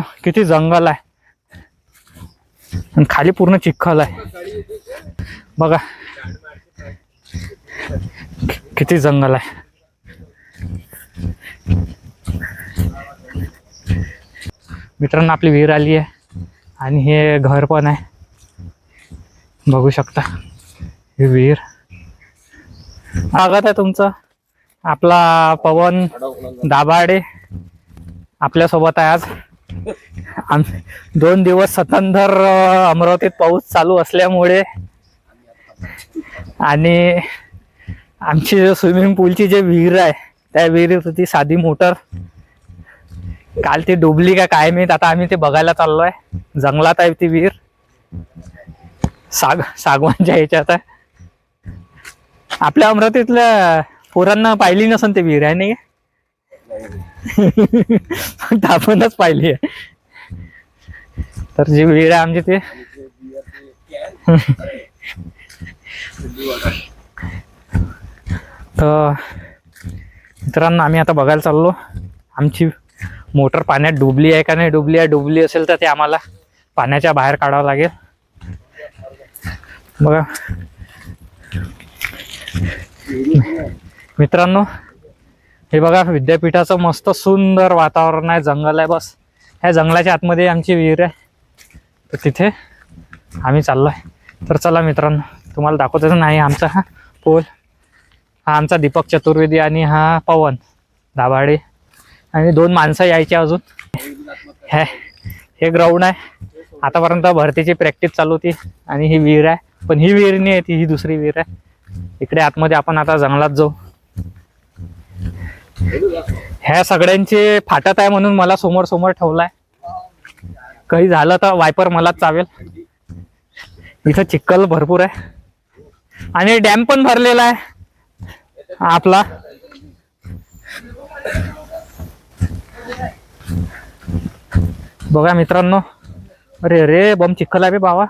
मित्रांनो किती जंगल आहे. आणि खाली पूर्ण चिखल आहे. बघा. किती जंगल आहे. मित्रांनो आपली विहीर आली आहे. आणि हे घर पण आहे. बघू शकता. ही विहीर. स्वागत आहे तुमचं. आपला पवन दाभाडे आपल्यासोबत आहे आज. दोन दिवस सतंधर अमरावतीत पाऊस चालू असल्यामुळे आणि आमची स्विमिंग पूलची जे विहीर आहे त्या विहिरीत होती साधी मोटर. काल ती डुबली का काय माहीत आता आम्ही ते बघायला चाललोय. जंगलात आहे ती विहीर. साग सागवानच्या ह्याच्यात आहे. आपल्या अमरावतीतल्या पोरांना पाहिली नसून ते विहीर आहे नाही? फक्त आपणच पाहिली तर जी वेळ आहे आमची ते. तर मित्रांनो आम्ही आता बघायला चाललो. आमची मोटर पाण्यात डुबली आहे का नाही? डुबली आहे डुबली असेल तर ते आम्हाला पाण्याच्या बाहेर काढावं लागेल. बघा. मित्रांनो हे बघा विद्यापीठाचं मस्त सुंदर वातावरण आहे जंगल आहे बस. ह्या जंगलाच्या आतमध्ये आमची विहीर आहे. तर तिथे आम्ही चाललोय. तर चला मित्रांनो तुम्हाला दाखवतच नाही आमचा हा पोल. हा आमचा दीपक चतुर्वेदी आणि हा पवन दाभाडे आणि दोन माणसं यायची अजून. हे हे ग्राउंड आहे. आतापर्यंत भरतीची प्रॅक्टिस चालू होती आणि ही विहीर आहे. पण ही विहीर नाही आहे ती ही दुसरी विहीर आहे. इकडे आतमध्ये आपण आता जंगलात जाऊ. ह्या सगळ्यांचे फाटत आहे म्हणून मला समोर समोर ठेवलाय. काही झालं तर वायपर मलाच चावेल. इथं चिखल भरपूर आहे. आणि डॅम पण भरलेला आहे. आपला. बघा मित्रांनो. अरे रे बम चिखल आहे बे बाबा.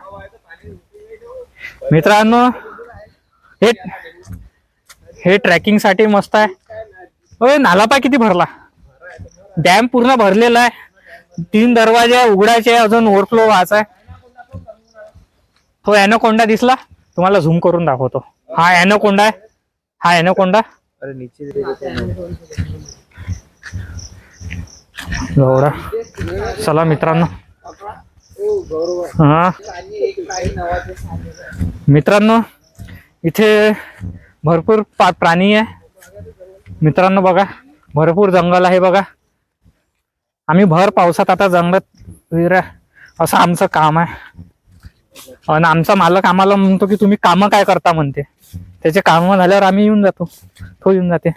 मित्रांनो हे हे ट्रॅकिंगसाठी मस्त आहे. ओय नाला पाय किती भरला? डॅम पूर्ण भरलेला आहे. तीन दरवाजे उघडायचे अजून ओव्हरफ्लो व्हायचा आहे. तो ॲनोकोंडा दिसला? तुम्हाला झूम करून दाखवतो. हा ॲनोकोंडा आहे. हा ॲनोकोंडा एवढा. चला मित्रांनो. हा. मित्रांनो इथे भरपूर प्राणी आहे. मित्रांनो बघा भरपूर जंगल आहे बघा. आम्ही भर पावसात आता जंगलात विरा असं आमचं काम आहे. आणि आमचा मालक आम्हाला म्हणतो की तुम्ही कामं काय करता म्हणते. त्याचे कामं झाल्यावर आम्ही येऊन जातो. तो येऊन जाते.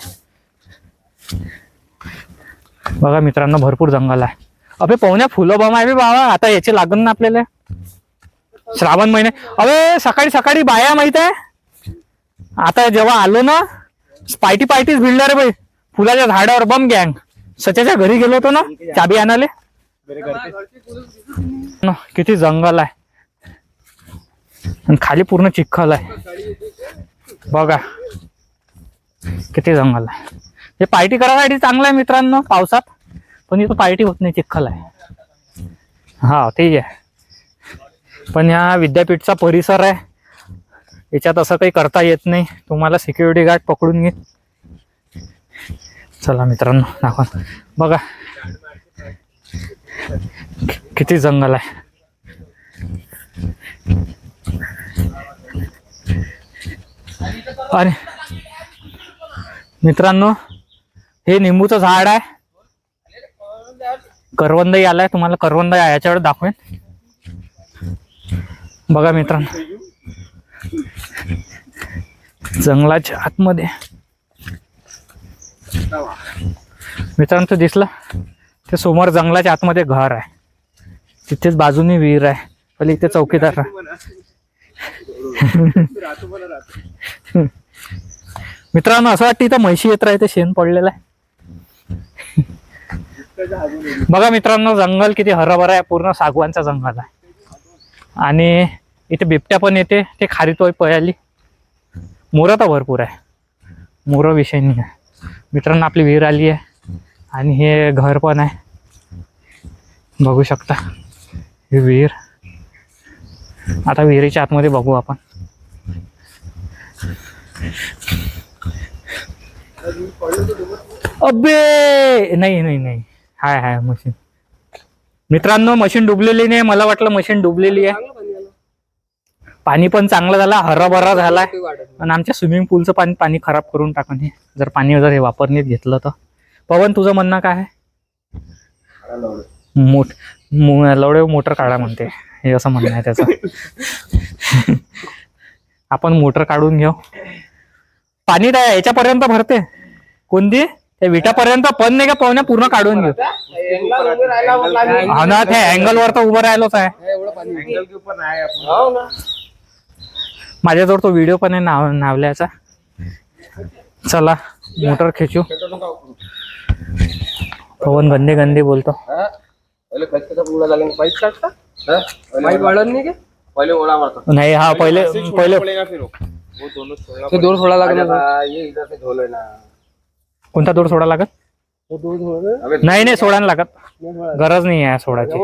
बघा मित्रांनो भरपूर जंगल आहे. अबे पाहुण्या फुलं बम आहे बाबा आता याचे लागण ना आपल्याला. श्रावण महिने. अबे सकाळी सकाळी बाया माहीत आहे? आता जेव्हा आलो ना पायटी पायटीच भिडल्या रे बाई. फुलाच्या झाडावर बम गँग सच्याच्या घरी गेलो होतो ना चाबी आणाले. ना किती जंगल आहे. आणि खाली पूर्ण चिखल आहे. बघा. किती जंगल आहे. हे पार्टी करायसाठी चांगलं आहे मित्रांनो पावसात. पण इथं पार्टी होत नाही चिखल आहे. हा ते आहे. पण ह्या विद्यापीठचा परिसर आहे. याच्यात असं काही करता येत नाही. तुम्हाला सिक्युरिटी गार्ड पकडून घे चला मित्रांनो दाखवा. बघा. किती जंगल आहे. आणि मित्रांनो हे निंबूचं झाड आहे. करवंदही आलाय. तुम्हाला करवंद याच्यावर दाखवेन. बघा मित्रांनो. जंगलाच्या आतमध्ये. मित्रांनो दिसलं? दिसला ते समोर जंगलाच्या आतमध्ये घर आहे. तिथेच बाजूनी विहीर आहे. पहिले इथे चौकीदार मित्रांनो असं वाटतं इथं म्हैशी येत राहते शेण पडलेलं आहे. बघा मित्रांनो जंगल किती हरभरा आहे. पूर्ण सागवानचा जंगल आहे. आणि इथे बिबट्या पण येते ते खारीतोय पयाली मोरं तर भरपूर आहे. मोरं विषय नाही आहे. मित्रांनो आपली विहीर आली आहे आणि हे घर पण आहे. बघू शकता. ही विहीर. आता विहिरीच्या आतमध्ये बघू आपण. अबे नाही नाही नाही. हाय हाय मशीन. मित्रांनो मशीन डुबलेली नाही. मला वाटलं मशीन डुबलेली आहे. पाणी पण चांगलं झालं हराभरा झालाय. आणि आमच्या स्विमिंग पूलचं पाणी पाणी खराब करून टाकून हे जर पाणी जर हे वापरण्यात घेतलं तर. पवन तुझं म्हणणं काय आहे? मोठ लवडे मोटर काढा म्हणते. हे असं म्हणणं आहे त्याचं. आपण मोटर काढून घेऊ. पाणी त्या याच्यापर्यंत भरते. कोणती? त्या विटापर्यंत पण नाही का पाहुण्या पूर्ण काढून घेऊ. हा ना त्या अँगल वर तर उभं राहिलोच आहे. माझ्याजवळ तो व्हिडिओ पण आहे नाव नावल्याचा. चला मोटर खेचू. पवन गंदे गंदे बोलतो. नाही हा पहिले पहिले ते सोडा लागला कोणता दोर सोडा लागत? नाही नाही सोडायला लागत. गरज नाही आहे सोडायची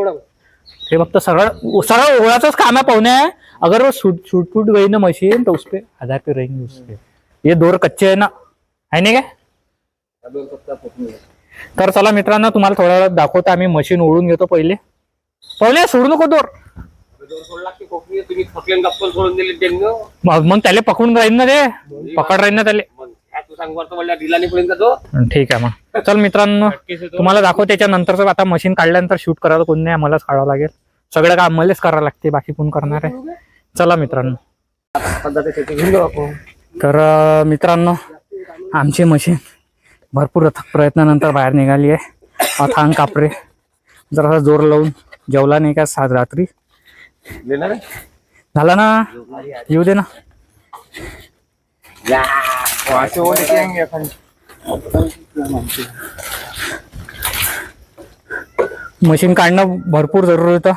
ते फक्त सरळ सरळ ओळाचंच काम है पौने अगर वो छूट छूट फूट गई ना मशीन तो उसपे आधा पे रहेंगे उसपे. ये दोर कच्चे आहे ना. आहे नाही काय? तर चला मित्रांनो तुम्हाला थोड्या वेळात दाखवतो आम्ही मशीन ओढून घेतो पहिले. पहिले सोडू नको दोर. मग त्याला पकडून राहील ना ते पकड राहील ना त्याला. ठीक आहे मग. चल मित्रांनो तुम्हाला दाखव त्याच्या नंतरच आता मशीन काढल्यानंतर शूट करायला कोण नाही आम्हालाच काढावं लागेल. सगळं काम मलाच करावं लागते बाकी कोण करणार आहे. चला मित्रांनो. तर मित्रांनो आमची मशीन भरपूर अथक प्रयत्नानंतर बाहेर निघाली आहे. अथांग कापरे. जरासा जोर लावून जेवला नाही का सात रात्री? झाला ना? येऊ दे ना. असे ओले येंगे एखादी मशीन काढणं भरपूर जरुरी होतं.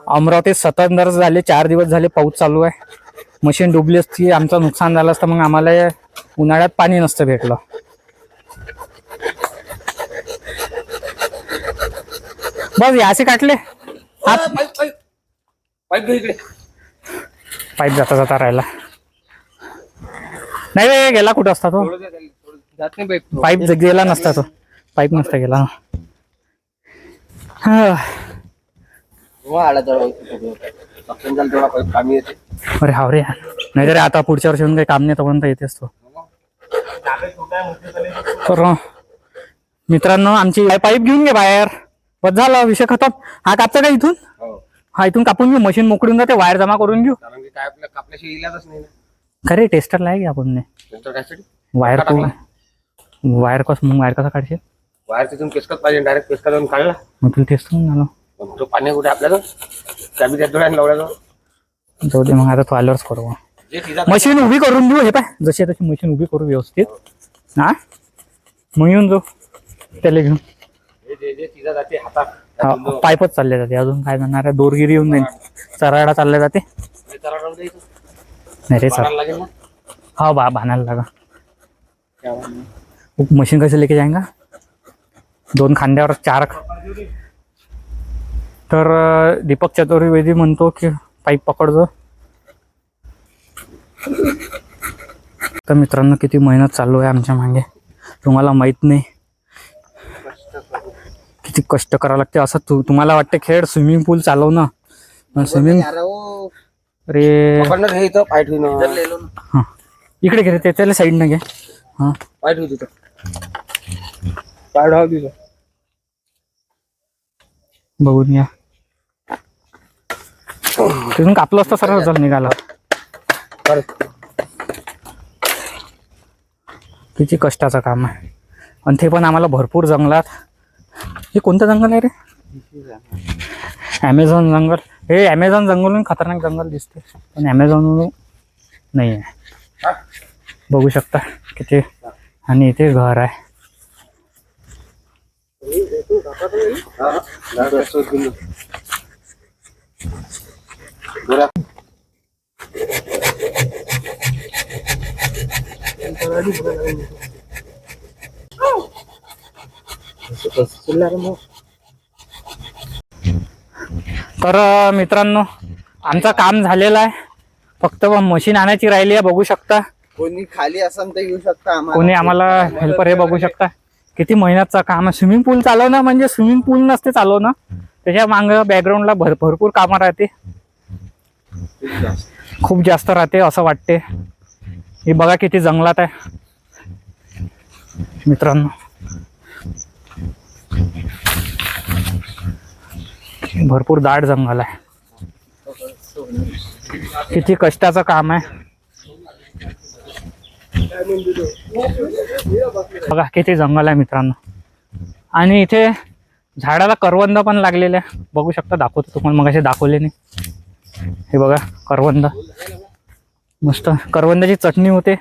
अमरावतीत सतत झाले चार दिवस झाले पाऊस चालू आहे. मशीन डुबली असती आमचं नुकसान झालं असतं मग आम्हाला या उन्हाळ्यात पाणी नसतं भेटलं. बस यासे काटले. हा इकडे पाईप जाता जाता राहिला. नाही बे, गेला कुठं असता तो. जात नाही पाईप गेला नसता तो. पाईप नसता गेला. हा. हो आला तर सक्षम झालं तेवढा पाईप कामी येते. अरे हाव रे नाही रे आता पुढच्या वर्षी काही काम नाही तोपर्यंत येतेच तो. तर मित्रांनो आमची पाईप घेऊन घे बाहेर. बस झाला विषय खतम. हा कापचा का इथून? हो. हा इथून कापून घेऊ. मशीन मोकळून जाते. वायर जमा करून घेऊ. कारण की काय आपल्या कापल्याशिवाय इलाजच नाही ना. खरे टेस्टरला आहे की आपण? नाही नंतर काय वायर तू वायर कस मग वायर कसा काढशील? बाहेर तिथून पेसकत पाहिजे डायरेक्ट पेसका जाऊन काढला. मग तुला टेस्ट झालं मग तो पाणी कुठे आपल्याला त्याबी त्या जाऊ दे मग आता तू आल्यावरच करू. जे तिचा मशीन उभी करून देऊ हे पाय. जशी तशी मशीन उभी करू व्यवस्थित. हा? मग येऊन जाऊ. त्याला घेऊन. जे जे जे तिचा जाते हातात. हा, पाईपच चालले जाते. अजून काय जाणार आहे? दोरगिरी येऊन जाईल. चराडा चालले जाते. ते जरा राहू दे इथं. नाही रे सर लागेल ना? हा बा बांधायला लागा. मशीन कैसे लेके जाएगा दोन खांद्यावर चार. तर अं, दीपक चतुर्वेदी म्हणतो की पाईप पकडजो. तर मित्रांनो किती मेहनत चालू आहे आमच्या मागे. तुम्हाला माहीत नाही. किती कष्ट करावं लागते. असं तू तुम्हाला वाटते खेळ स्विमिंग पूल चालवणं. स्विमिंग. अरे. पकडणार हे इथं हां. इकडे घे रे, ते त्याला साईडनं घे. हां. पाय ठेवू तिथं. तिथं. बघून या. तिथून कापलं असतं सरळ जल निघाला. किती कष्टाचं काम आहे. आणि ते पण आम्हाला भरपूर जंगलात. हे कोणतं जंगल आहे रे? ॲमेझॉन जंगल. हे ॲमेझॉन जंगलून खतरनाक जंगल दिसते पण ॲमेझॉन नाही आहे बघू शकता किती आणि इथे घर आहे हा, जाऊ दे, शोध घेऊन. गोरा. तर मित्रांनो आमचं काम झालेलं आहे. फक्त मशीन आणायची राहिली आहे बघू शकता. कोणी खाली असेल तर येऊ शकता कोणी आम्हाला हेल्पर हे बघू शकता. किती मेहनतचं काम आहे. स्विमिंग पूल चालवणं म्हणजे स्विमिंग पूल नसते चालवणं. त्याच्या माग बॅकग्राऊंडला भर भरपूर कामं राहते. खूप जास्त राहते असं वाटते. हे बघा किती जंगलात आहे. मित्रांनो. भरपूर दाट जंगल आहे. किती कष्टाचं काम आहे. बघा किती जंगल आहे मित्रांनो. आणि इथे झाडाला करवंद पण लागलेले आहे. बघू शकता दाखवतो तुम्हाला मग असे दाखवले नाही. हे बघा करवंद. मस्त करवंदाची चटणी होते.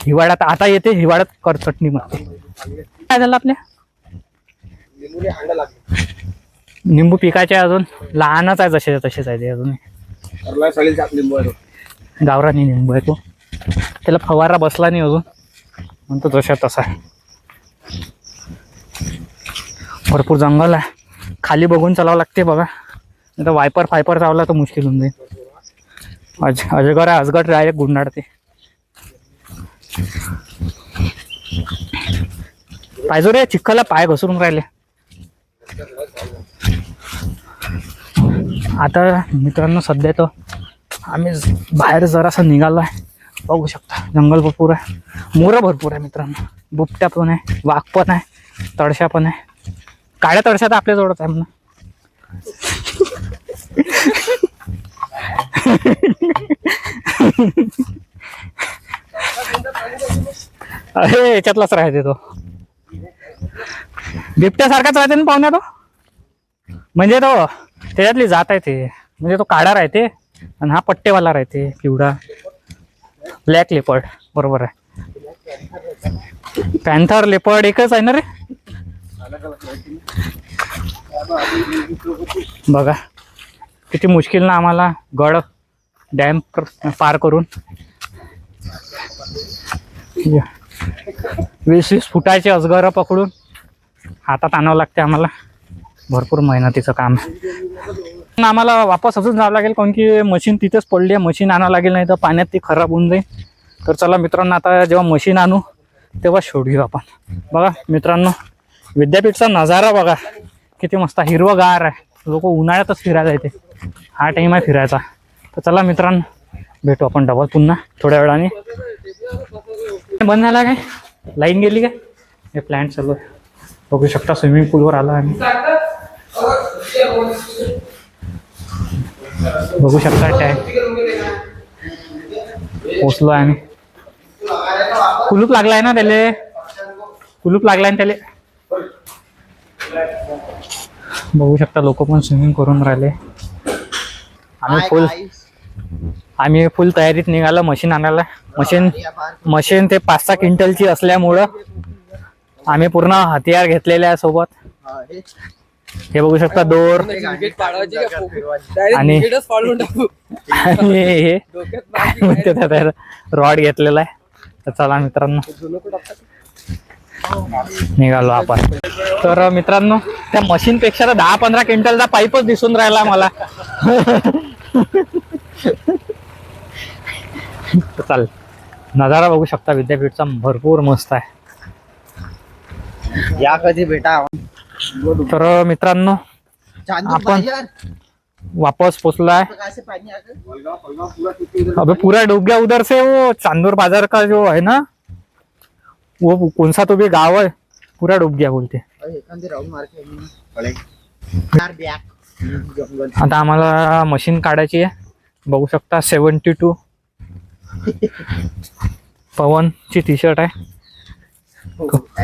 हिवाळ्यात आता येते हिवाळ्यात कर चटणी मग काय झालं आपल्या? निंबू पिकाचे अजून लहानच आहे जसे तसेच आहे ते अजून लिंबू आहे तो. गावरानी निंबू आहे तो. त्याला फवारा बसला नाही अजून. म्हणतो तशा तसा आहे. भरपूर जंगल आहे. खाली बघून चालावं लागते बघा. नाही तर वायपर फायपर चावला तर मुश्किल होऊन जाईल. अज अजगर आहे अजगर डायरेक्ट गुंडाळते. पाहिजे रे चिखला पाय घसरून राहिले. आता मित्रांनो सध्या तर आम्ही बाहेर जरासं निघालो आहे बघू शकता जंगल भरपूर आहे. मोरं भरपूर आहे मित्रांनो. बुपट्या पण आहे वाघ पण आहे तडशा पण आहे. काळ्या तडशा तर आपल्याजवळच आहे म्हणा अरे याच्यातलाच राहते तो. बिबट्यासारखाच राहते ना पाहुण्या तो? म्हणजे तो त्याच्यातली जात आहे ते. म्हणजे तो काळा राहते आणि हा पट्टेवाला राहते पिवळा. ब्लॅक लेपर्ड बरोबर आहे. पॅन्थर लेपर्ड एकच आहे ना रे? बघा. किती मुश्किल ना आम्हाला गड डॅम पार करून. या. वीस वीस फुटाचे अजगर पकडून हातात आणावं लागते आम्हाला. भरपूर मेहनतीचं काम. आहे आम्हाला वापस असंच जावं लागेल कारण की मशीन तिथेच पडली आहे. मशीन आणावं लागेल नाही तर पाण्यात ती खराब होऊन जाईल. तर चला मित्रांनो आता जेव्हा मशीन आणू तेव्हा शोध घेऊ आपण. बघा मित्रांनो विद्यापीठचा नजारा बघा. किती मस्त हिरवगार आहे. लोक उन्हाळ्यातच फिरायला येते. हा टाईम आहे फिरायचा. तर चला मित्रांनो भेटू आपण डबल पुन्हा थोड्या वेळाने. बंद झाला काय? लाईन गेली काय? हे प्लॅन्ट चालू आहे. बघू शकता स्विमिंग पूलवर आलो आम्ही. बघू शकता टँक पोचलो आहे आम्ही. कुलूप लागलाय ना त्याले? कुलूप लागलाय ना त्याले? बघू शकता लोक पण स्विमिंग करून राहिले. आम्ही फुल आम्ही फुल तयारीत निघालो मशीन आणायला. मशीन मशीन ते पाच सहा क्विंटलची असल्यामुळं आम्ही पूर्ण हतियार घेतलेले आहे सोबत. हे बघू शकता दोर. आणि- हे त्याला रॉड घेतलेला आहे. तर चला मित्रांनो. निघालो आपण. तर मित्रांनो त्या मशीन पेक्षा तर दहा पंधरा क्विंटलचा पाईपच दिसून राहिला मला. चाल. नजारा बघू शकता विद्यापीठचा. भरपूर मस्त आहे. या कधी बेटा? तर मित्रांनो चांदूर आपण- बाजार. वापस पोचलाय. अबे पूरा डूब गया उधर से वो चांदूर बाजार का जो है ना वो कौन सा तो भी गांव है पूरा डूब गया बोलते आता आम्हाला मशीन काढायची आहे. बघू शकता सेवन्टी टू. पवनची टी शर्ट आहे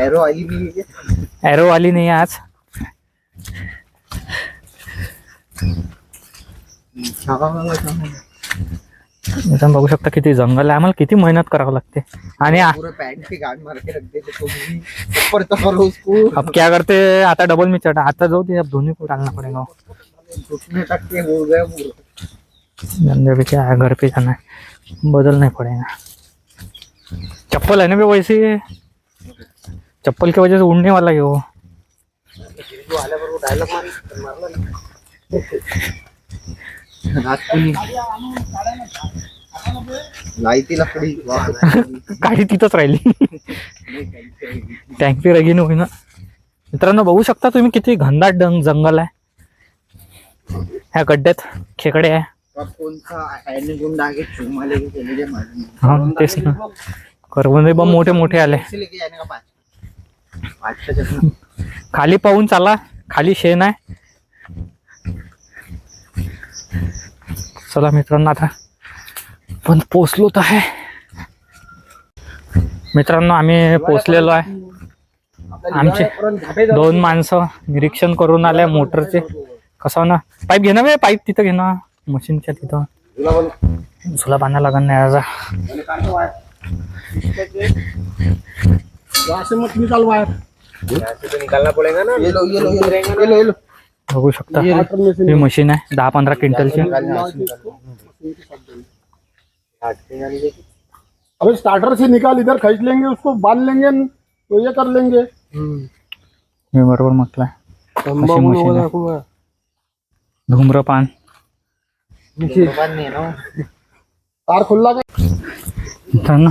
एरो आली ॲरो आली नाही आहे आज. इथं बघू शकता किती जंगल आहे. आम्हाला किती मेहनत करावं लागते. आणि आ- पूरा पैंट की गाड़ी मार के रख देते तो भी ऊपर तो करो उसको अब क्या करते आता डबल मी चढ़ा. आता जाऊ दे अब धोनी को डालना पड़ेगा घुटने तक के हो गए पूरा. गंदे भी क्या है घर पे जाना है बदलना पड़ेगा चप्पल है ना भी वैसे? चप्पल की वजह से उड़ने वाला है वो. जो आल्या बरोबर डायलॉग मारी मारला ना. लाईती लकडी गाडी तिथंच राहिली. टँकी रगीन होईना मित्रांनो बघू शकता तुम्ही किती घनदाट डंग जंगल आहे. ह्या गड्ड्यात खेकडे आहे. कोणता। हा तेच ना. करवंदे बा मोठे मोठे आले. खाली पाहून चाला. खाली शेण आहे चला मित्रांनो आता. पण पोचलो तर आहे. मित्रांनो आम्ही पोचलेलो आहे. आमचे दोन माणसं निरीक्षण करून आले मोटरचे. कसं ना पाईप घे ना बे पाईप तिथं घे ना. मशीनच्या तिथं. झुला बांधा लागण नाही आज. ये लो ये लो ये लो ये लो ये लो। बघू शकता ही। मशीन आहे दहा पंधरा क्विंटलची अबे स्टार्टर से निकाल इधर खींच लेंगे उसको बाँध लेंगे तो ये कर लेंगे। मी बरोबर म्हटलंय धूम्रपान है। तार खुला का मित्रांनो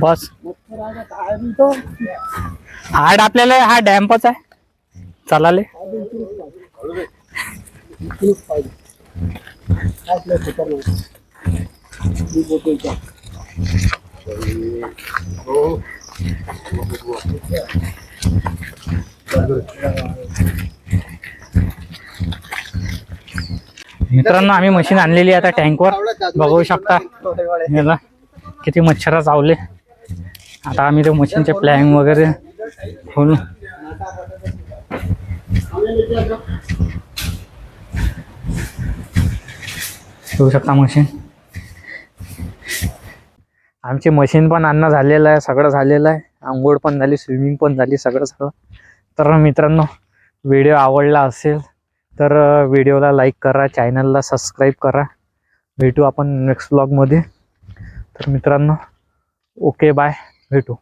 बस. हाड आपल्याला हा डॅम्पच आहे. चालाले मित्रांनो आम्ही मशीन आणलेली आहे आता टँकवर बघू शकता. किती मच्छर चावले. आता आम्ही ते मशीनचे प्लॅनिंग वगैरे खोलू ठेवू शकता मशीन. आमची मशीन पण आणणं झालेलं आहे सगळं झालेलं आहे. आंघोळ पण झाली स्विमिंग पण झाली सगळं सगळं तर मित्रांनो व्हिडिओ आवडला असेल तर व्हिडिओला लाईक करा चॅनलला सबस्क्राईब करा. भेटू आपण नेक्स्ट ब्लॉगमध्ये तर मित्रांनो ओके बाय भेटू